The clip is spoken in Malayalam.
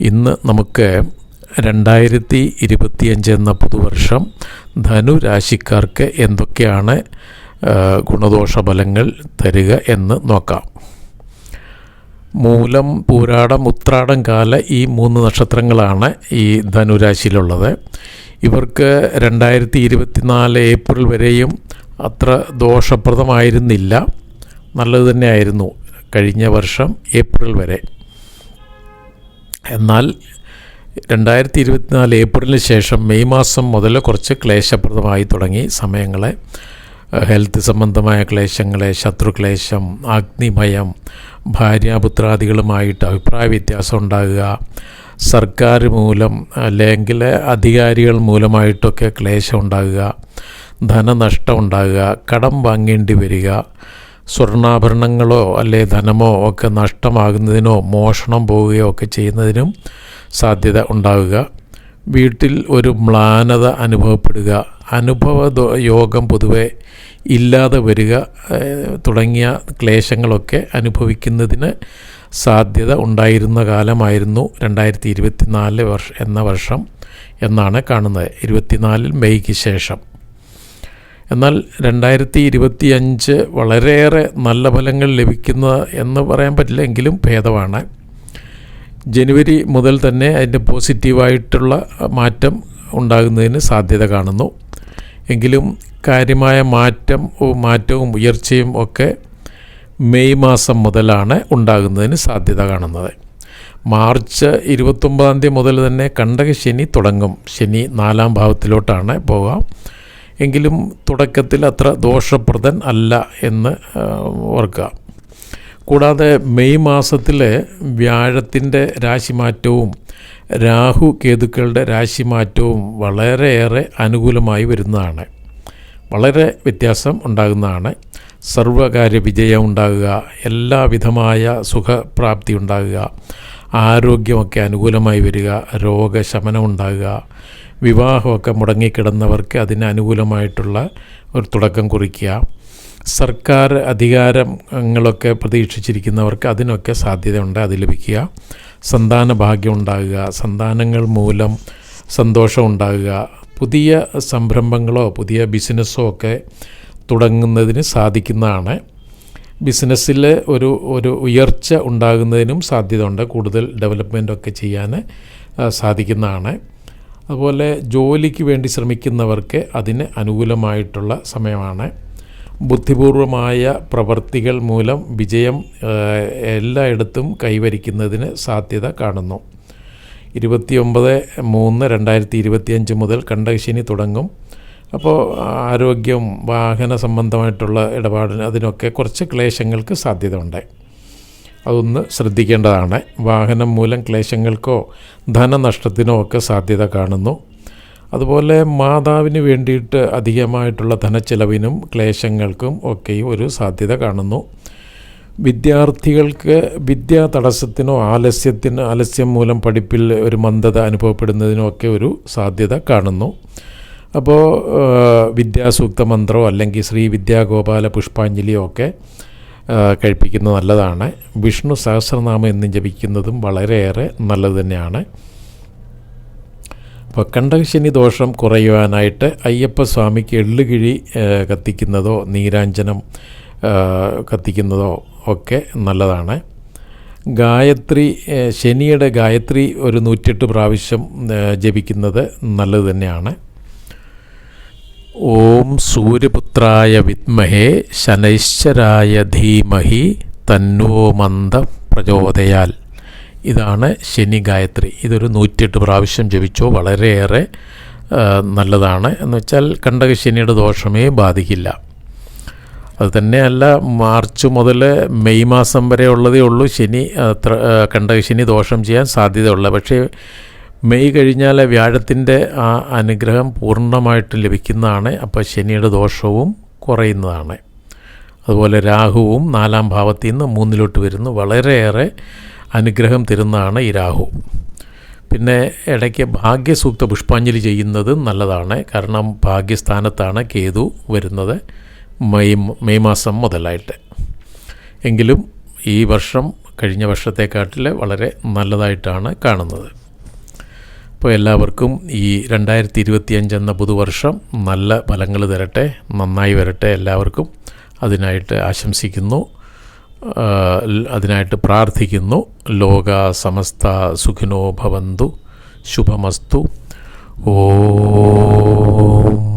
ഇന്ന് നമുക്ക് രണ്ടായിരത്തി ഇരുപത്തിയഞ്ച് എന്ന പുതുവർഷം ധനുരാശിക്കാർക്ക് എന്തൊക്കെയാണ് ഗുണദോഷ ഫലങ്ങൾ തരിക എന്ന് നോക്കാം. മൂലം പൂരാടം ഉത്രാടം കാല ഈ മൂന്ന് നക്ഷത്രങ്ങളാണ് ഈ ധനുരാശിയിലുള്ളത് ഇവർക്ക് രണ്ടായിരത്തി ഇരുപത്തിനാല് ഏപ്രിൽ വരെയും അത്ര ദോഷപ്രദമായിരുന്നില്ല. നല്ലത് തന്നെയായിരുന്നു കഴിഞ്ഞ വർഷം ഏപ്രിൽ വരെ. എന്നാൽ രണ്ടായിരത്തി ഇരുപത്തിനാല് ഏപ്രിലിന് ശേഷം മെയ് മാസം മുതൽ കുറച്ച് ക്ലേശപ്രദമായി തുടങ്ങി. സമയങ്ങളെ ഹെൽത്ത് സംബന്ധമായ ക്ലേശങ്ങളെ ശത്രുക്ലേശം അഗ്നിഭയം ഭാര്യാപുത്രാദികളുമായിട്ട് അഭിപ്രായ വ്യത്യാസം ഉണ്ടാകുക സർക്കാർ മൂലം അല്ലെങ്കിൽ അധികാരികൾ മൂലമായിട്ടൊക്കെ ക്ലേശം ഉണ്ടാകുക ധനനഷ്ടം ഉണ്ടാകുക കടം വാങ്ങേണ്ടി വരിക സ്വർണാഭരണങ്ങളോ അല്ലെ ധനമോ ഒക്കെ നഷ്ടമാകുന്നതിനോ മോഷണം പോവുകയോ ഒക്കെ ചെയ്യുന്നതിനും സാധ്യത ഉണ്ടാവുക. വീട്ടിൽ ഒരു മ്ലാനത അനുഭവപ്പെടുക. അനുഭവ യോഗം പൊതുവെ ഇല്ലാതെ വരിക തുടങ്ങിയ ക്ലേശങ്ങളൊക്കെ അനുഭവിക്കുന്നതിന് സാധ്യത ഉണ്ടായിരുന്ന കാലമായിരുന്നു രണ്ടായിരത്തി ഇരുപത്തിനാല് വർഷ എന്ന വർഷം എന്നാണ് കാണുന്നത്. ഇരുപത്തിനാലിൽ മെയ്ക്ക് ശേഷം. എന്നാൽ രണ്ടായിരത്തി ഇരുപത്തി അഞ്ച് വളരെയേറെ നല്ല ഫലങ്ങൾ ലഭിക്കുന്ന എന്ന് പറയാൻ പറ്റില്ല എങ്കിലും ഭേദമാണ്. ജനുവരി മുതൽ തന്നെ അതിന്റെ പോസിറ്റീവായിട്ടുള്ള മാറ്റം ഉണ്ടാകുന്നതിന് സാധ്യത കാണുന്നു. എങ്കിലും കാര്യമായ മാറ്റം മാറ്റവും ഉയർച്ചയും ഒക്കെ മെയ് മാസം മുതലാണ് ഉണ്ടാകുന്നതിന് സാധ്യത കാണുന്നത്. മാർച്ച് ഇരുപത്തൊമ്പതാം തീയതി മുതൽ തന്നെ കണ്ടക ശനി തുടങ്ങും. ശനി നാലാം ഭാവത്തിലോട്ടാണ് പോവുക. എങ്കിലും തുടക്കത്തിൽ അത്ര ദോഷപ്രദൻ അല്ല എന്ന് ഓർക്കുക. കൂടാതെ മെയ് മാസത്തിലെ വ്യാഴത്തിന്റെ രാശിമാറ്റവും രാഹു കേതുക്കളുടെ രാശിമാറ്റവും വളരെയേറെ അനുകൂലമായി വരുന്നതാണ്. വളരെ വ്യത്യാസം ഉണ്ടാകുന്നതാണ്. സർവകാര്യ വിജയം ഉണ്ടാകുക എല്ലാവിധമായ സുഖപ്രാപ്തി ഉണ്ടാകുക ആരോഗ്യമൊക്കെ അനുകൂലമായി വരിക രോഗശമനം ഉണ്ടാകുക വിവാഹമൊക്കെ മുടങ്ങിക്കിടന്നവർക്ക് അതിന് അനുകൂലമായിട്ടുള്ള ഒരു തുടക്കം കുറിക്കുക. സർക്കാർ അധികാരങ്ങളൊക്കെ പ്രതീക്ഷിച്ചിരിക്കുന്നവർക്ക് അതിനൊക്കെ സാധ്യതയുണ്ട് അത് ലഭിക്കുക. സന്താന ഭാഗ്യം ഉണ്ടാകുക സന്താനങ്ങൾ മൂലം സന്തോഷം ഉണ്ടാകുക. പുതിയ സംരംഭങ്ങളോ പുതിയ ബിസിനസ്സോ ഒക്കെ തുടങ്ങുന്നതിന് സാധിക്കുന്നതാണ്. ബിസിനസ്സിൽ ഒരു ഒരു ഉയർച്ച ഉണ്ടാകുന്നതിനും സാധ്യത ഉണ്ട് കൂടുതൽ ഡെവലപ്മെന്റ് ഒക്കെ ചെയ്യാൻ സാധിക്കുന്നതാണ്. അതുപോലെ ജോലിക്ക് വേണ്ടി ശ്രമിക്കുന്നവർക്ക് അതിന് അനുകൂലമായിട്ടുള്ള സമയമാണ്. ബുദ്ധിപൂർവമായ പ്രവർത്തികൾ മൂലം വിജയം എല്ലായിടത്തും കൈവരിക്കുന്നതിന് സാധ്യത കാണുന്നു. ഇരുപത്തിയൊമ്പത് മൂന്ന് രണ്ടായിരത്തി ഇരുപത്തിയഞ്ച് മുതൽ കണ്ടകശനി തുടങ്ങും. അപ്പോൾ ആരോഗ്യം വാഹന സംബന്ധമായിട്ടുള്ള ഇടപാടിന് അതിനൊക്കെ കുറച്ച് ക്ലേശങ്ങൾക്ക് സാധ്യത ഉണ്ട് അതൊന്ന് ശ്രദ്ധിക്കേണ്ടതാണ്. വാഹനം മൂലം ക്ലേശങ്ങൾക്കോ ധനനഷ്ടത്തിനോ ഒക്കെ സാധ്യത കാണുന്നു. അതുപോലെ മാതാവിന് വേണ്ടിയിട്ട് അധികമായിട്ടുള്ള ധനച്ചെലവിനും ക്ലേശങ്ങൾക്കും ഒക്കെയും ഒരു സാധ്യത കാണുന്നു. വിദ്യാർത്ഥികൾക്ക് വിദ്യാ തടസ്സത്തിനോ ആലസ്യത്തിനോ ആലസ്യം മൂലം പഠിപ്പിൽ ഒരു മന്ദത അനുഭവപ്പെടുന്നതിനോ ഒക്കെ ഒരു സാധ്യത കാണുന്നു. അപ്പോൾ വിദ്യാസൂക്ത മന്ത്രമോ അല്ലെങ്കിൽ ശ്രീ വിദ്യാഗോപാല പുഷ്പാഞ്ജലിയോ ഒക്കെ കഴിപ്പിക്കുന്നത് നല്ലതാണ്. വിഷ്ണു സഹസ്രനാമം എന്നും ജപിക്കുന്നതും വളരെയേറെ നല്ലത് തന്നെയാണ്. അപ്പോൾ കണ്ടകശനി ദോഷം കുറയുവാനായിട്ട് അയ്യപ്പസ്വാമിക്ക് എള്ളുകിഴി കത്തിക്കുന്നതോ നീരാഞ്ജനം കത്തിക്കുന്നതോ ഒക്കെ നല്ലതാണ്. ഗായത്രി ശനിയുടെ ഗായത്രി ഒരു നൂറ്റെട്ട് പ്രാവശ്യം ജപിക്കുന്നത് നല്ലത് തന്നെയാണ്. ഓം സൂര്യപുത്രായ വിദ്മഹേ ശനൈശ്വരായ ധീമഹി തന്നോ മന്ദ പ്രചോദയാൽ. ഇതാണ് ശനി ഗായത്രി. ഇതൊരു നൂറ്റിയെട്ട് പ്രാവശ്യം ജപിച്ചോ വളരെയേറെ നല്ലതാണ്. എന്ന് വെച്ചാൽ കണ്ടക ശനിയുടെ ദോഷമേ ബാധിക്കില്ല. അത് തന്നെയല്ല മാർച്ച് മുതൽ മെയ് മാസം വരെ ഉള്ളതേ ഉള്ളൂ ശനി അത്ര കണ്ടക ശനി ദോഷം ചെയ്യാൻ സാധ്യതയുള്ള. പക്ഷേ മെയ് കഴിഞ്ഞാൽ വ്യാഴത്തിന്റെ ആ അനുഗ്രഹം പൂർണമായിട്ട് ലഭിക്കുന്നതാണ്. അപ്പോൾ ശനിയുടെ ദോഷവും കുറയുന്നതാണ്. അതുപോലെ രാഹുവും നാലാം ഭാവത്തിൽ നിന്ന് മൂന്നിലോട്ട് വരുന്നു. വളരെയേറെ അനുഗ്രഹം തരുന്നതാണ് ഈ രാഹു. പിന്നെ ഇടയ്ക്ക് ഭാഗ്യസൂക്ത പുഷ്പാഞ്ജലി ചെയ്യുന്നത് നല്ലതാണ്. കാരണം ഭാഗ്യസ്ഥാനത്താണ് കേതു വരുന്നത് മെയ് മെയ് മാസം മുതലായിട്ട്. എങ്കിലും ഈ വർഷം കഴിഞ്ഞ വർഷത്തെക്കാട്ടിൽ വളരെ നല്ലതായിട്ടാണ് കാണുന്നത്. അപ്പോൾ എല്ലാവർക്കും ഈ രണ്ടായിരത്തി ഇരുപത്തിയഞ്ച് എന്ന പുതുവർഷം നല്ല ഫലങ്ങൾ തരട്ടെ നന്നായി വരട്ടെ എല്ലാവർക്കും അതിനായിട്ട് ആശംസിക്കുന്നു. അതിനായിട്ട് പ്രാർത്ഥിക്കുന്നു. ലോക സമസ്ത സുഖിനോ ഭവന്തു. ശുഭമസ്തു. ഓം